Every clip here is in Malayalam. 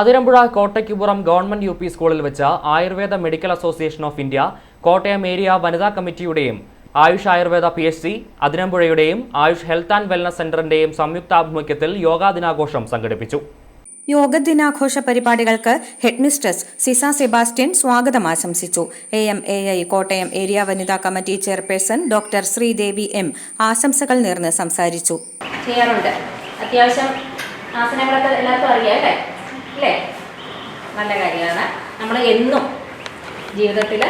Athirampuzha Kottakkupuram government U P സ്കൂളിൽ വെച്ച് Ayurveda medical association of India Kottayam area വനിതാ കമ്മിറ്റിയുടെയും Ayush Ayurveda P H C അതിരമ്പുഴയുടെയും Ayush health and wellness സെന്ററിന്റെയും സംയുക്താഭിമുഖ്യത്തിൽ യോഗാ ദിനാഘോഷം സംഘടിപ്പിച്ചു. യോഗ ദിനാഘോഷ പരിപാടികൾക്ക് ഹെഡ്മിസ്ട്രസ് സിസ സെബാസ്റ്റ്യൻ സ്വാഗതം ആശംസിച്ചു. A M A I Kottayam area വനിതാ committee chairperson doctor Sreedevi M ആശംസകൾ നേർന്ന് സംസാരിച്ചു. ചെയ്യാറുണ്ട്. അത്യാവശ്യം ആസനങ്ങളൊക്കെ എല്ലാവർക്കും അറിയാം അല്ലേ? അല്ലേ? നല്ല കാര്യമാണ്. നമ്മൾ എന്നും ജീവിതത്തിൽ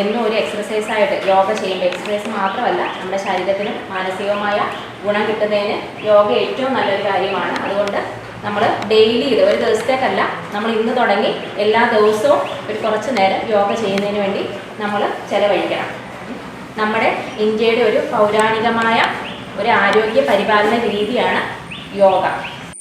എന്നും ഒരു എക്സർസൈസ് ആയിട്ട് യോഗ ചെയ്യുമ്പോൾ എക്സർസൈസ് മാത്രമല്ല നമ്മുടെ ശരീരത്തിനും മാനസികമായ ഗുണം കിട്ടുന്നതിന് യോഗ ഏറ്റവും നല്ലൊരു കാര്യമാണ്. അതുകൊണ്ട് നമ്മൾ ഡെയിലി ഇത് ഒരു ദിവസത്തേക്കല്ല നമ്മൾ ഇന്ന് തുടങ്ങി എല്ലാ ദിവസവും ഒരു കുറച്ച് നേരം യോഗ ചെയ്യുന്നതിന് വേണ്ടി നമ്മൾ ചിലവഴിക്കണം. നമ്മുടെ ഇന്ത്യയുടെ ഒരു പൗരാണികമായ ഒരു ആരോഗ്യ പരിപാലന രീതിയാണ് യോഗ.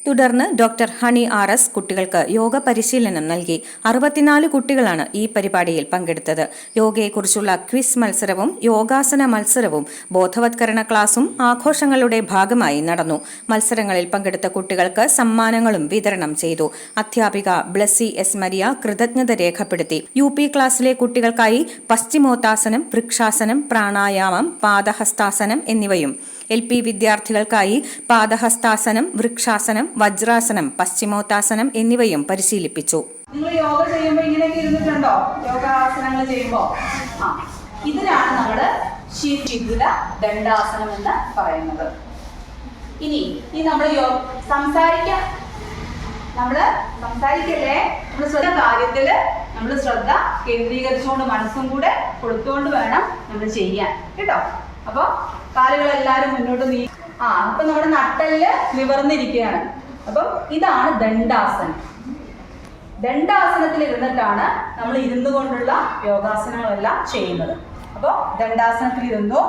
തുടർന്ന് ഡോക്ടർ ഹണി ആർ എസ് കുട്ടികൾക്ക് യോഗ പരിശീലനം നൽകി. അറുപത്തിനാല് കുട്ടികളാണ് ഈ പരിപാടിയിൽ പങ്കെടുത്തത്. യോഗയെക്കുറിച്ചുള്ള ക്വിസ് മത്സരവും യോഗാസന മത്സരവും ബോധവത്കരണ ക്ലാസും ആഘോഷങ്ങളുടെ ഭാഗമായി നടന്നു. മത്സരങ്ങളിൽ പങ്കെടുത്ത കുട്ടികൾക്ക് സമ്മാനങ്ങളും വിതരണം ചെയ്തു. അധ്യാപിക ബ്ലസ്സി എസ് മരിയ കൃതജ്ഞത രേഖപ്പെടുത്തി. യു പി ക്ലാസ്സിലെ കുട്ടികൾക്കായി പശ്ചിമോത്താസനം വൃക്ഷാസനം പ്രാണായാമം പാദഹസ്താസനം എന്നിവയും എൽ പി വിദ്യാർത്ഥികൾക്കായി പാദഹസ്താസനം വൃക്ഷാസനം വജ്രാസനം പശ്ചിമോത്താസനം എന്നിവയും പരിശീലിപ്പിച്ചു. നിങ്ങൾ യോഗ ചെയ്യുമ്പോൾ ഇങ്ങനെയൊക്കെ ഇരുന്നിട്ടുണ്ടോ? യോഗാസനങ്ങൾ ചെയ്യുമ്പോൾ ആ. ഇതിനാണ് നമ്മൾ ശിഥില ദണ്ഡാസനം എന്ന് പറയുന്നത്. ഇനി ഈ നമ്മൾ യോ സംസാരിക്കാൻ നമ്മൾ സംസാരിക്കല്ലേ? നമ്മൾ ശ്രദ്ധ കാര്യത്തിൽ നമ്മൾ ശ്രദ്ധ കേന്ദ്രീകരിച്ചുകൊണ്ട് മനസ്സും കൂടെ കൊടുത്തുകൊണ്ട് വേണം നമ്മൾ ചെയ്യാൻ. കേട്ടോ? അപ്പോൾ കാലുകൾ എല്ലാവരും മുന്നോട്ട് നീ ആ അപ്പൊ നമ്മുടെ നട്ടൽ നിവർന്നിരിക്കുകയാണ്. അപ്പം ഇതാണ് ദണ്ഡാസനം. ദണ്ഡാസനത്തിൽ ഇരുന്നിട്ടാണ് നമ്മൾ ഇരുന്നു കൊണ്ടുള്ള യോഗാസനങ്ങളെല്ലാം ചെയ്യുന്നത്. അപ്പോൾ ദണ്ഡാസനത്തിൽ ഇരുന്നു.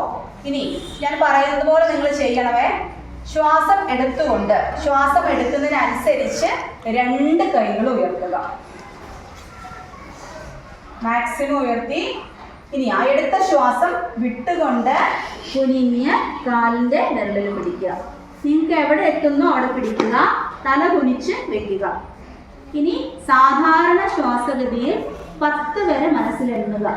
ഇനി ഞാൻ പറയുന്നത് പോലെ നിങ്ങൾ ചെയ്യണമേ. ശ്വാസം എടുത്തുകൊണ്ട് ശ്വാസം എടുക്കുന്നതിനനുസരിച്ച് രണ്ട് കൈകൾ ഉയർത്തുക. മാക്സിമം ഉയർത്തി ഇനി ആ എടുത്ത ശ്വാസം വിട്ടുകൊണ്ട് കുനിഞ്ഞ് കാലിന്റെ വിരലിൽ പിടിക്കുക. നിങ്ങൾക്ക് എവിടെ എത്തുന്നോ അവിടെ പിടിക്കുക. തല കുനിച്ച് വെക്കുക. ഇനി സാധാരണ ശ്വാസഗതിയിൽ പത്ത് വരെ മനസ്സിലെണ്ണുക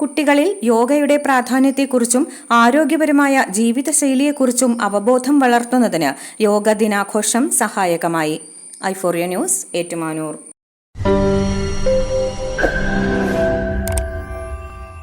കുട്ടികളിൽ യോഗയുടെ പ്രാധാന്യത്തെക്കുറിച്ചും ആരോഗ്യപരമായ ജീവിതശൈലിയെക്കുറിച്ചും അവബോധം വളർത്തുന്നതിന് യോഗ ദിനാഘോഷം സഹായകമായി. ഐഫോറിയ ന്യൂസ് ഏറ്റുമാനൂർ.